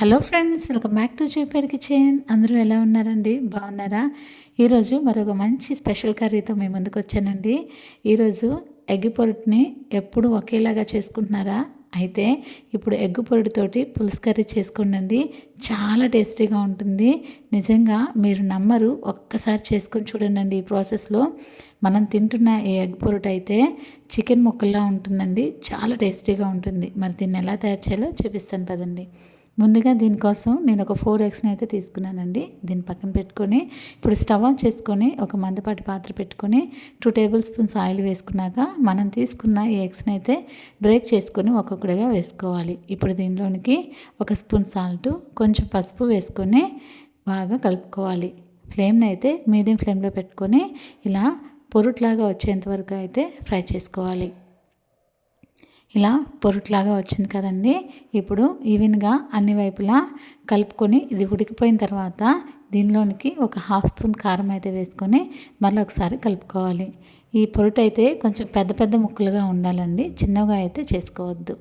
Hello friends welcome back to Zooper kitchen. అందరూ ఎలా ఉన్నారండి? బాగున్నారా? ఈరోజు మరొక మంచి స్పెషల్ కర్రీతో మేము ముందుకు వచ్చానండి. ఈరోజు ఎగ్ పొరటుని ఎప్పుడు ఒకేలాగా చేసుకుంటున్నారా? అయితే ఇప్పుడు ఎగ్ పొడితోటి పులుసు కర్రీ చేసుకోండి చాలా టేస్టీగా ఉంటుంది. నిజంగా మీరు నమ్మరు ఒక్కసారి చేసుకొని చూడండి ఈ ప్రాసెస్లో. మనం తింటున్న ఈ ఎగ్ పొరటు అయితే చికెన్ ముక్కల్లా ఉంటుందండి. చాలా టేస్టీగా ఉంటుంది. మరి దీన్ని ఎలా తయారు చేయాలో చూపిస్తాను పదండి. ముందుగా దీనికోసం నేను ఒక ఫోర్ ఎగ్స్ని అయితే తీసుకున్నానండి. దీన్ని పక్కన పెట్టుకొని ఇప్పుడు స్టవ్ ఆన్ చేసుకొని ఒక మందపాటి పాత్ర పెట్టుకొని టూ టేబుల్ స్పూన్స్ ఆయిల్ వేసుకున్నాక మనం తీసుకున్న ఈ ఎగ్స్ని అయితే బ్రేక్ చేసుకొని ఒక్కొక్కటిగా వేసుకోవాలి. ఇప్పుడు దీనిలోనికి ఒక స్పూన్ సాల్ట్ కొంచెం పసుపు వేసుకొని బాగా కలుపుకోవాలి. ఫ్లేమ్ని అయితే మీడియం ఫ్లేమ్లో పెట్టుకొని ఇలా పొరుట్లాగా వచ్చేంత వరకు అయితే ఫ్రై చేసుకోవాలి. ఇలా పొరుట్లాగా వచ్చింది కదండి. ఇప్పుడు ఈవెన్గా అన్ని వైపులా కలుపుకొని ఇది ఉడికిపోయిన తర్వాత దీనిలోనికి ఒక హాఫ్ స్పూన్ కారం అయితే వేసుకొని మళ్ళీ ఒకసారి కలుపుకోవాలి. ఈ పొరుటు అయితే కొంచెం పెద్ద పెద్ద ముక్కలుగా ఉండాలండి. చిన్నగా అయితే చేసుకోవద్దు.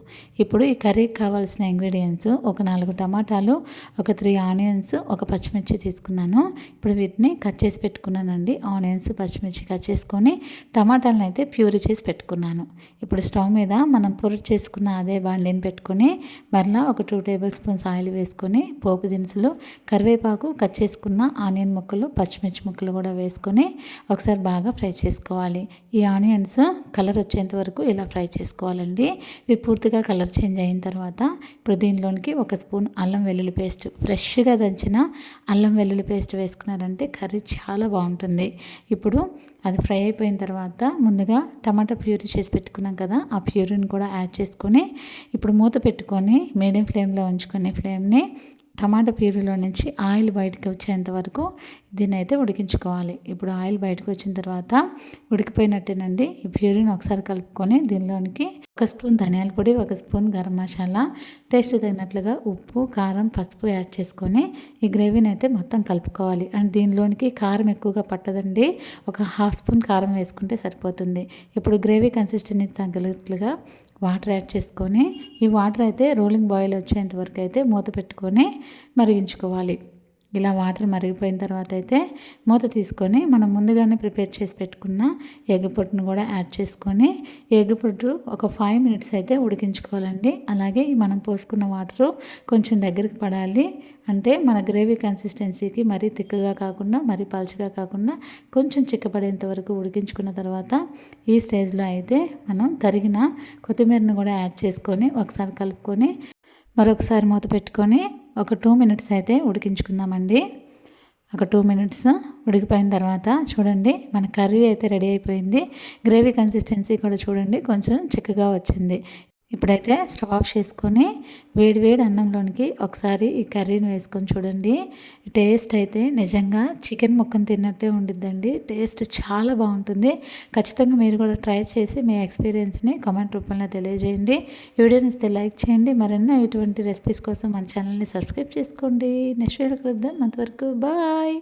ఇప్పుడు ఈ కర్రీకి కావాల్సిన ఇంగ్రీడియంట్స్ ఒక నాలుగు టమాటాలు ఒక త్రీ ఆనియన్స్ ఒక పచ్చిమిర్చి తీసుకున్నాను. ఇప్పుడు వీటిని కట్ చేసి పెట్టుకున్నానండి. ఆనియన్స్ పచ్చిమిర్చి కట్ చేసుకొని టమాటాలను అయితే ప్యూరీ చేసి పెట్టుకున్నాను. ఇప్పుడు స్టవ్ మీద మనం పొరుటు చేసుకున్న అదే బాండిని పెట్టుకొని మరలా ఒక టూ టేబుల్ స్పూన్స్ ఆయిల్ వేసుకొని పోపు దినుసులు కరివేపాకు కట్ చేసుకున్న ఆనియన్ ముక్కలు పచ్చిమిర్చి ముక్కలు కూడా వేసుకొని ఒకసారి బాగా ఫ్రై చేసుకోవాలి. చేసుకోవాలి. ఈ ఆనియన్స్ కలర్ వచ్చేంత వరకు ఇలా ఫ్రై చేసుకోవాలండి. ఇవి పూర్తిగా కలర్ చేంజ్ అయిన తర్వాత ఇప్పుడు దీనిలోనికి ఒక స్పూన్ అల్లం వెల్లుల్లి పేస్ట్ ఫ్రెష్గా దంచిన అల్లం వెల్లుల్లి పేస్ట్ వేసుకున్నారంటే కర్రీ చాలా బాగుంటుంది. ఇప్పుడు అది ఫ్రై అయిపోయిన తర్వాత ముందుగా టమాటా ప్యూరీ చేసి పెట్టుకున్నాం కదా ఆ ప్యూరీని కూడా యాడ్ చేసుకొని ఇప్పుడు మూత పెట్టుకొని మీడియం ఫ్లేమ్లో ఉంచుకునే ఫ్లేమ్ని టమాటా ప్యూరీలో నుంచి ఆయిల్ బయటకు వచ్చేంత వరకు దీన్ని అయితే ఉడికించుకోవాలి. ఇప్పుడు ఆయిల్ బయటకు వచ్చిన తర్వాత ఉడికిపోయినట్టేనండి. ఈ ప్యూరిని ఒకసారి కలుపుకొని దీనిలోనికి ఒక స్పూన్ ధనియాల పొడి ఒక స్పూన్ గరం మసాలా టేస్ట్ తగినట్లుగా ఉప్పు కారం పసుపు యాడ్ చేసుకొని ఈ గ్రేవీని అయితే మొత్తం కలుపుకోవాలి. అండ్ దీనిలోనికి కారం ఎక్కువగా పట్టదండి. ఒక హాఫ్ స్పూన్ కారం వేసుకుంటే సరిపోతుంది. ఇప్పుడు గ్రేవీ కన్సిస్టెన్సీ తగ్గట్లుగా వాటర్ యాడ్ చేసుకొని ఈ వాటర్ అయితే రోలింగ్ బాయిల్ వచ్చేంత వరకు అయితే మూత పెట్టుకొని మరిగించుకోవాలి. ఇలా వాటర్ మరిగిపోయిన తర్వాత అయితే మూత తీసుకొని మనం ముందుగానే ప్రిపేర్ చేసి పెట్టుకున్న ఎగ్ పొట్టును కూడా యాడ్ చేసుకొని ఎగ్ పొట్టు ఒక ఫైవ్ మినిట్స్ అయితే ఉడికించుకోవాలండి. అలాగే మనం పోసుకున్న వాటరు కొంచెం దగ్గరికి పడాలి. అంటే మన గ్రేవీ కన్సిస్టెన్సీకి మరీ తిక్కగా కాకుండా మరీ పలుచగా కాకుండా కొంచెం చిక్కపడేంత వరకు ఉడికించుకున్న తర్వాత ఈ స్టేజ్లో అయితే మనం తరిగిన కొత్తిమీరను కూడా యాడ్ చేసుకొని ఒకసారి కలుపుకొని మరొకసారి మూత పెట్టుకొని ఒక టూ మినిట్స్ అయితే ఉడికించుకుందామండి. ఒక టూ మినిట్స్ ఉడికిపోయిన తర్వాత చూడండి మన కర్రీ అయితే రెడీ అయిపోయింది. గ్రేవీ కన్సిస్టెన్సీ కూడా చూడండి కొంచెం చిక్కగా వచ్చింది. ఇప్పుడైతే స్టవ్ ఆఫ్ చేసుకొని వేడి వేడి అన్నంలోనికి ఒకసారి ఈ కర్రీని వేసుకొని చూడండి. టేస్ట్ అయితే నిజంగా చికెన్ ముక్కను తిన్నట్టే ఉండిద్దండి. టేస్ట్ చాలా బాగుంటుంది. ఖచ్చితంగా మీరు కూడా ట్రై చేసి మీ ఎక్స్పీరియన్స్ని కామెంట్ రూపంలో తెలియజేయండి. వీడియోని ఇస్తే లైక్ చేయండి. మరెన్నో ఇటువంటి రెసిపీస్ కోసం మన ఛానల్ని సబ్స్క్రైబ్ చేసుకోండి. నెక్స్ట్ వీడియో కలుద్దాం. అంతవరకు బాయ్.